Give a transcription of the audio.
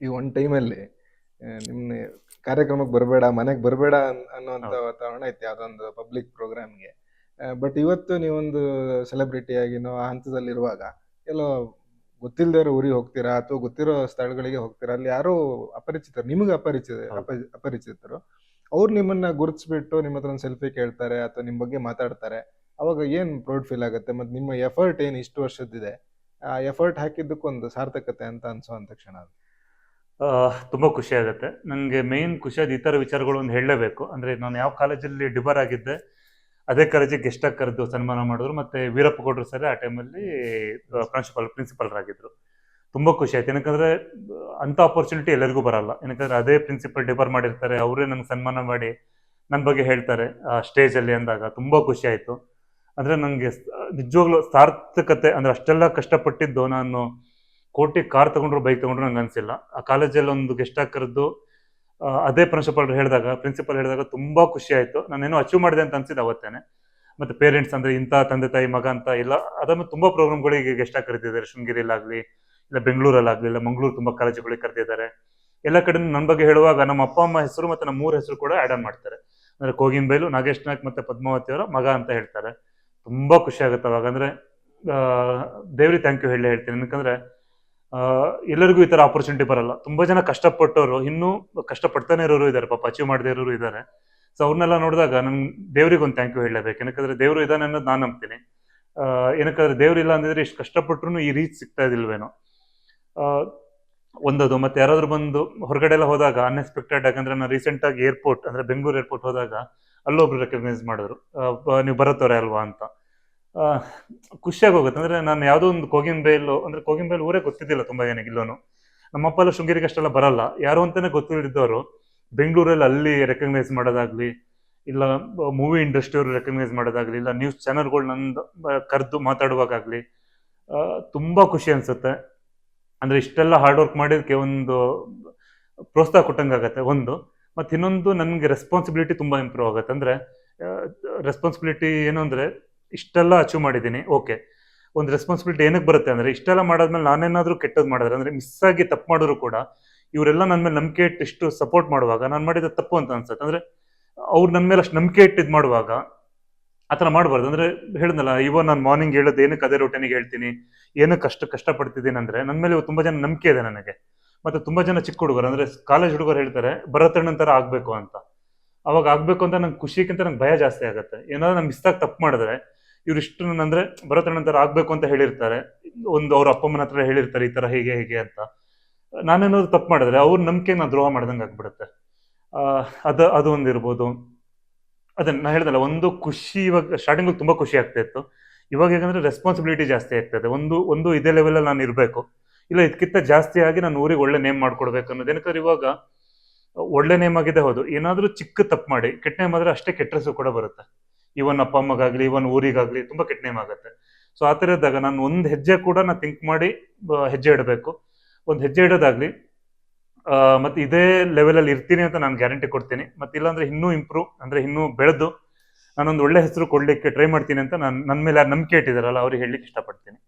ಈ ಒಂದು ಟೈಮಲ್ಲಿ ನಿಮ್ಮ ಕಾರ್ಯಕ್ರಮಕ್ಕೆ ಬರಬೇಡ ಮನೆಗೆ ಬರಬೇಡ ಅನ್ನೋಂಥ. ವಾತಾವರಣ ಇತ್ತು ಯಾವುದೊಂದು ಪಬ್ಲಿಕ್ ಪ್ರೋಗ್ರಾಮ್ಗೆ ಬಟ್ ಇವತ್ತು ನೀವೊಂದು ಸೆಲೆಬ್ರಿಟಿ ಆಗಿನೋ ಆ ಹಂತದಲ್ಲಿರುವಾಗ ಎಲ್ಲೋ ಗೊತ್ತಿಲ್ಲದೆ ಊರಿಗೆ ಹೋಗ್ತೀರಾ ಅಥವಾ ಗೊತ್ತಿರೋ ಸ್ಥಳಗಳಿಗೆ ಹೋಗ್ತೀರಾ ಅಲ್ಲಿ ಯಾರೋ ಅಪರಿಚಿತರು ನಿಮಗೆ ಅಪರಿಚಿತ. ಅಪರಿಚಿತರು ಅವ್ರು ನಿಮ್ಮನ್ನ ಗುರುತಿಸ್ಬಿಟ್ಟು ನಿಮ್ಮ ಹತ್ರ ಒಂದು ಸೆಲ್ಫಿ ಕೇಳ್ತಾರೆ ಅಥವಾ ನಿಮ್ಮ ಬಗ್ಗೆ ಮಾತಾಡ್ತಾರೆ ಅವಾಗ ಏನ್ ಪ್ರೌಡ್ ಫೀಲ್ ಆಗುತ್ತೆ ಮತ್ತೆ ನಿಮ್ಮ ಎಫರ್ಟ್ ಏನು ಇಷ್ಟು ವರ್ಷದ್ದಿದೆ ಆ ಎಫರ್ಟ್ ಹಾಕಿದ್ದಕ್ಕೊಂದು ಸಾರ್ಥಕತೆ ಅಂತ ಅನ್ಸೋಂಥ ಕ್ಷಣ ಅದು. ಆ, ತುಂಬಾ ಖುಷಿ ಆಗುತ್ತೆ. ನನಗೆ ಮೇನ್ ಖುಷಿ ಆದ ಈ ಥರ ವಿಚಾರಗಳು ಒಂದು ಹೇಳಲೇಬೇಕು. ಅಂದ್ರೆ ನಾನು ಯಾವ ಕಾಲೇಜಲ್ಲಿ ಡಿಬರ್ ಆಗಿದ್ದೆ, ಅದೇ ಕಾಲೇಜಿಗೆ ಗೆಸ್ಟ್ ಆಗಿ ಕರೆದು ಸನ್ಮಾನ ಮಾಡಿದ್ರು. ಮತ್ತೆ ವೀರಪ್ಪ ಗೌಡ್ರು ಸರ್ ಆ ಟೈಮಲ್ಲಿ ಪ್ರಿನ್ಸಿಪಲ್ ಪ್ರಿನ್ಸಿಪಲ್ರಾಗಿದ್ದರು ತುಂಬಾ ಖುಷಿ ಆಯ್ತು. ಏನಕ್ಕಂದರೆ ಅಂತ ಆಪರ್ಚುನಿಟಿ ಎಲ್ಲರಿಗೂ ಬರಲ್ಲ. ಏನಕ್ಕಂದರೆ ಅದೇ ಪ್ರಿನ್ಸಿಪಲ್ ಡಿಬರ್ ಮಾಡಿರ್ತಾರೆ. ಅವರೇ ನಂಗೆ ಸನ್ಮಾನ ಮಾಡಿ ನನ್ನ ಬಗ್ಗೆ ಹೇಳ್ತಾರೆ ಆ ಸ್ಟೇಜಲ್ಲಿ ಅಂದಾಗ. ತುಂಬಾ ಖುಷಿ ಆಯ್ತು. ಅಂದ್ರೆ ನನಗೆ ನಿಜವಾಗ್ಲೂ ಸಾರ್ಥಕತೆ, ಅಂದ್ರೆ ಅಷ್ಟೆಲ್ಲ ಕಷ್ಟಪಟ್ಟಿದ್ದು ನಾನು ಕೋಟಿ ಕಾರ್ ತಗೊಂಡ್ರು ಬೈಕ್ ತಗೊಂಡ್ರು ನಂಗೆ ಅನ್ಸಿಲ್ಲ. ಆ ಕಾಲೇಜಲ್ಲಿ ಒಂದು ಗೆಸ್ಟ್ ಹಾಕರದ್ದು ಕರೆದು ಅದೇ ಪ್ರಿನ್ಸಿಪಲ್ ಹೇಳಿದಾಗ ಪ್ರಿನ್ಸಿಪಲ್ ಹೇಳಿದಾಗ ತುಂಬಾ ಖುಷಿ ಆಯ್ತು. ನಾನೇನೋ ಅಚೀವ್ ಮಾಡಿದೆ ಅಂತ ಅನ್ಸಿದ್ದು ಅವತ್ತೇನೆ. ಮತ್ತೆ ಪೇರೆಂಟ್ಸ್ ಅಂದ್ರೆ ಇಂಥ ತಂದೆ ತಾಯಿ, ಮಗ ಅಂತ ಇಲ್ಲ. ಅದನ್ನು ತುಂಬಾ ಪ್ರೋಗ್ರಾಮ್ಗಳಿಗೆ ಗೆಸ್ಟ್ ಆಗಿ ಕರೆದಿದ್ದಾರೆ ಶೃಂಗೇರಿಯಲ್ಲಾಗಲಿ, ಇಲ್ಲ ಬೆಂಗಳೂರಲ್ಲಾಗಲಿ, ಇಲ್ಲ ಮಂಗಳೂರು ತುಂಬಾ ಕಾಲೇಜುಗಳಿಗೆ ಕರೆದಿದ್ದಾರೆ. ಎಲ್ಲ ಕಡೆ ನನ್ನ ಬಗ್ಗೆ ಹೇಳುವಾಗ ನಮ್ಮ ಅಪ್ಪ, ಅಮ್ಮ ಹೆಸರು ಮತ್ತೆ ನಮ್ಮ ಮೂರು ಹೆಸರು ಕೂಡ ಆಡ್ ಆನ್ ಮಾಡ್ತಾರೆ. ಅಂದ್ರೆ ಕೋಗಿನ್ಬೈಲು ನಾಗೇಶ್ ನಾಯ್ಕ್ ಮತ್ತೆ ಪದ್ಮಾವತಿ ಅವರ ಮಗ ಅಂತ ಹೇಳ್ತಾರೆ. ತುಂಬಾ ಖುಷಿ ಆಗುತ್ತೆ ಅವಾಗ. ಅಂದರೆ ದೇವ್ರಿಗೆ ಥ್ಯಾಂಕ್ ಯು ಹೇಳಿ ಹೇಳ್ತೀನಿ. ಯಾಕಂದರೆ ಎಲ್ಲರಿಗೂ ಈ ತರ ಆಪರ್ಚುನಿಟಿ ಬರಲ್ಲ. ತುಂಬಾ ಜನ ಕಷ್ಟಪಟ್ಟವರು, ಇನ್ನೂ ಕಷ್ಟಪಡ್ತಾನೆ ಇರೋರು ಇದ್ದಾರೆ, ಪಾಪ ಅಚೀವ್ ಮಾಡದೇ ಇರೋರು ಇದ್ದಾರೆ. ಸೊ ಅವ್ರನ್ನೆಲ್ಲ ನೋಡಿದಾಗ ನನ್ ದೇವ್ರಿಗೊಂದು ಥ್ಯಾಂಕ್ ಯು ಹೇಳಬೇಕು ಯಾಕಂದ್ರೆ ದೇವ್ರು ಇದಾನೆ ಅನ್ನೋದು ನಾನು ನಂಬ್ತೀನಿ. ಏನಕ್ಕಂದ್ರೆ ದೇವ್ರು ಇಲ್ಲ ಅಂದಿದ್ರೆ ಇಷ್ಟು ಕಷ್ಟಪಟ್ರು ಈ ರೀಚ್ ಸಿಗ್ತಾ ಇದಿಲ್ವೇನೋ. ಒಂದದು ಮತ್ತೆ ಯಾರಾದ್ರೂ ಬಂದು ಹೊರಗಡೆ ಎಲ್ಲ ಹೋದಾಗ ಅನ್ಎಕ್ಸ್ಪೆಕ್ಟೆಡ್ ಯಾಕಂದ್ರೆ ನಾನು ರೀಸೆಂಟ್ ಆಗಿ ಏರ್ಪೋರ್ಟ್ ಅಂದ್ರೆ ಬೆಂಗಳೂರು ಏರ್ಪೋರ್ಟ್ ಹೋದಾಗ, ಅಲ್ಲೊಬ್ರು ರೆಕಗ್ನೈಸ್ ಮಾಡಿದ್ರು. ನೀವು ಬರತ್ತವ್ರೆ ಅಲ್ವಾ ಅಂತ. ಖುಷಿಯಾಗಿ ಹೋಗುತ್ತೆ. ಅಂದ್ರೆ ನಾನು ಯಾವುದೋ ಒಂದು ಕೋಗಿನ್ಬೇಲ್ ಅಂದ್ರೆ ಕೋಗಿನ್ಬೇಲ್ ಊರೇ ಗೊತ್ತಿದ್ದಿಲ್ಲ ತುಂಬಾ ಜನಕ್ಕೆ ಇಲ್ಲೋನು. ನಮ್ಮಪ್ಪ ಎಲ್ಲ ಶೃಂಗೇರಿಗೆ ಅಷ್ಟೆಲ್ಲ ಬರಲ್ಲ. ಯಾರು ಅಂತಾನೆ ಗೊತ್ತಿದ್ದವರು ಬೆಂಗಳೂರಲ್ಲಿ ಅಲ್ಲಿ ರೆಕಗ್ನೈಸ್ ಮಾಡೋದಾಗ್ಲಿ, ಇಲ್ಲ ಮೂವಿ ಇಂಡಸ್ಟ್ರಿಯವರು ರೆಕಗ್ನೈಸ್ ಮಾಡೋದಾಗ್ಲಿ, ಇಲ್ಲ ನ್ಯೂಸ್ ಚಾನಲ್ಗಳು ನಂದು ಕರೆದು ಮಾತಾಡುವಾಗಲಿ ತುಂಬಾ ಖುಷಿ ಅನ್ಸುತ್ತೆ. ಅಂದ್ರೆ ಇಷ್ಟೆಲ್ಲ ಹಾರ್ಡ್ ವರ್ಕ್ ಮಾಡಿದಕ್ಕೆ ಒಂದು ಪ್ರೋತ್ಸಾಹ ಕೊಟ್ಟಂಗಾಗತ್ತೆ, ಒಂದು. ಮತ್ತೆ ಇನ್ನೊಂದು ನನಗೆ ರೆಸ್ಪಾನ್ಸಿಬಿಲಿಟಿ ತುಂಬಾ ಇಂಪ್ರೂವ್ ಆಗುತ್ತೆ. ಅಂದ್ರೆ ರೆಸ್ಪಾನ್ಸಿಬಿಲಿಟಿ ಏನು ಅಂದ್ರೆ ಇಷ್ಟೆಲ್ಲ ಅಚೀವ್ ಮಾಡಿದ್ದೀನಿ. ಓಕೆ ಒಂದು ರೆಸ್ಪಾನ್ಸಿಬಿಲಿಟಿ ಏನಕ್ಕೆ ಬರುತ್ತೆ ಅಂದರೆ, ಇಷ್ಟೆಲ್ಲ ಮಾಡಾದ್ಮೇಲೆ ನಾನೇನಾದರೂ ಕೆಟ್ಟದ್ದು ಮಾಡಿದ್ರೆ, ಅಂದರೆ ಮಿಸ್ ಆಗಿ ತಪ್ಪು ಮಾಡಿದ್ರು ಕೂಡ, ಇವರೆಲ್ಲ ನನ್ನ ಮೇಲೆ ನಂಬಿಕೆ ಇಟ್ಟು ಇಷ್ಟು ಸಪೋರ್ಟ್ ಮಾಡುವಾಗ, ನಾನು ಮಾಡಿದ ತಪ್ಪು ಅಂತ ಅನ್ಸುತ್ತೆ. ಅಂದರೆ ಅವ್ರು ನನ್ನ ಮೇಲೆ ಅಷ್ಟು ನಂಬಿಕೆ ಇಟ್ಟಿದ್ದು ಮಾಡುವಾಗ, ಆ ಥರ ಮಾಡಬಾರ್ದು. ಅಂದರೆ ಹೇಳಿದ್ನಲ್ಲ ಇವಾಗ ನಾನು ಮಾರ್ನಿಂಗ್ ಹೇಳೋದು ಏನಕ್ಕೆ ಅದೇ ರೂಟಿನಿಗೆ ಹೇಳ್ತೀನಿ, ಏನಕ್ಕೆ ಅಷ್ಟು ಕಷ್ಟಪಡ್ತಿದ್ದೀನಿ ಅಂದರೆ ನನ್ನ ಮೇಲೆ ತುಂಬ ಜನ ನಂಬಿಕೆ ಇದೆ ನನಗೆ. ಮತ್ತು ತುಂಬ ಜನ ಚಿಕ್ಕ ಹುಡುಗರು, ಅಂದರೆ ಕಾಲೇಜ್ ಹುಡುಗರು ಹೇಳ್ತಾರೆ, ಭರತಣ್ಣನ ಥರ ಆಗಬೇಕು ಅಂತ. ಅವಾಗ ಆಗಬೇಕು ಅಂತ ನಂಗೆ ಖುಷಿಗಿಂತ ನಂಗೆ ಭಯ ಜಾಸ್ತಿ ಆಗುತ್ತೆ. ಏನಾದರೂ ನಾನು ಮಿಸ್ತಾಗಿ ತಪ್ಪು ಮಾಡಿದ್ರೆ ಇವ್ರು ಇಷ್ಟು ನನ್ನ ಅಂದ್ರೆ ಥರ ಆಗ್ಬೇಕು ಅಂತ ಹೇಳಿರ್ತಾರೆ. ಒಂದು ಅವ್ರ ಅಪ್ಪ ಅಮ್ಮನ ಹತ್ರ ಹೇಳಿರ್ತಾರೆ ಈ ತರ ಹೀಗೆ ಹೀಗೆ ಅಂತ. ನಾನೇನಾದ್ರು ತಪ್ಪು ಮಾಡಿದ್ರೆ ಅವ್ರ ನಂಬಿಕೆ ನಾನು ದ್ರೋಹ ಮಾಡ್ದಂಗೆ ಆಗ್ಬಿಡುತ್ತೆ. ಅದು ಅದು ಒಂದು ಇರ್ಬೋದು. ಅದನ್ನ ನಾ ಹೇಳ್ದಲ್ಲ, ಒಂದು ಖುಷಿ ಇವಾಗ ಸ್ಟಾರ್ಟಿಂಗ್ ತುಂಬಾ ಖುಷಿ ಆಗ್ತಾ ಇತ್ತು. ಇವಾಗ ಹೇಗಂದ್ರೆ ರೆಸ್ಪಾನ್ಸಿಬಿಲಿಟಿ ಜಾಸ್ತಿ ಆಗ್ತದೆ ಒಂದು ಒಂದು ಇದೇ ಲೆವೆಲ್ ನಾನು ಇರಬೇಕು. ಇಲ್ಲ ಇದಕ್ಕಿಂತ ಜಾಸ್ತಿ ಆಗಿ ನಾನು ಊರಿಗೆ ಒಳ್ಳೆ ನೇಮ್ ಮಾಡ್ಕೊಡ್ಬೇಕು ಅನ್ನೋದು. ಏನಕ್ಕಂದ್ರೆ ಇವಾಗ ಒಳ್ಳೆ ನೇಮ್ ಆಗಿದೆ ಹೌದು. ಏನಾದ್ರೂ ಚಿಕ್ಕ ತಪ್ಪು ಮಾಡಿ, ಕೆಟ್ಟ ನೇಮ್ ಆದ್ರೆ ಅಷ್ಟೇ ಕೆಟ್ಟ ಹೆಸರು ಕೂಡ ಬರುತ್ತೆ. ಇವನ್ ಅಪ್ಪ ಅಮ್ಮಗಾಗ್ಲಿ, ಇವನ್ ಊರಿಗಾಗ್ಲಿ ತುಂಬಾ ಕೆಟ್ಟ ನೇಮ್ ಆಗುತ್ತೆ. ಸೊ ಆ ಥರ ಇದ್ದಾಗ ನಾನು ಒಂದ್ ಹೆಜ್ಜೆ ಕೂಡ ನಾನು ಥಿಂಕ್ ಮಾಡಿ ಹೆಜ್ಜೆ ಇಡಬೇಕು. ಒಂದು ಹೆಜ್ಜೆ ಇಡೋದಾಗ್ಲಿ ಮತ್ತೆ ಇದೇ ಲೆವೆಲ್ ಅಲ್ಲಿ ಇರ್ತೀನಿ ಅಂತ ನಾನು ಗ್ಯಾರಂಟಿ ಕೊಡ್ತೀನಿ. ಮತ್ತೆ ಇಲ್ಲಾಂದ್ರೆ ಇನ್ನೂ ಇಂಪ್ರೂವ್ ಅಂದ್ರೆ ಇನ್ನೂ ಬೆಳೆದು ನಾನೊಂದು ಒಳ್ಳೆ ಹೆಸರು ಕೊಡ್ಲಿಕ್ಕೆ ಟ್ರೈ ಮಾಡ್ತೀನಿ ಅಂತ ನಾನು ನನ್ನ ಮೇಲೆ ನಂಬಿಕೆ ಇಟ್ಟಿದಾರಲ್ಲ, ಅವ್ರಿಗೆ ಹೇಳಲಿಕ್ಕೆ ಇಷ್ಟಪಡ್ತೀನಿ.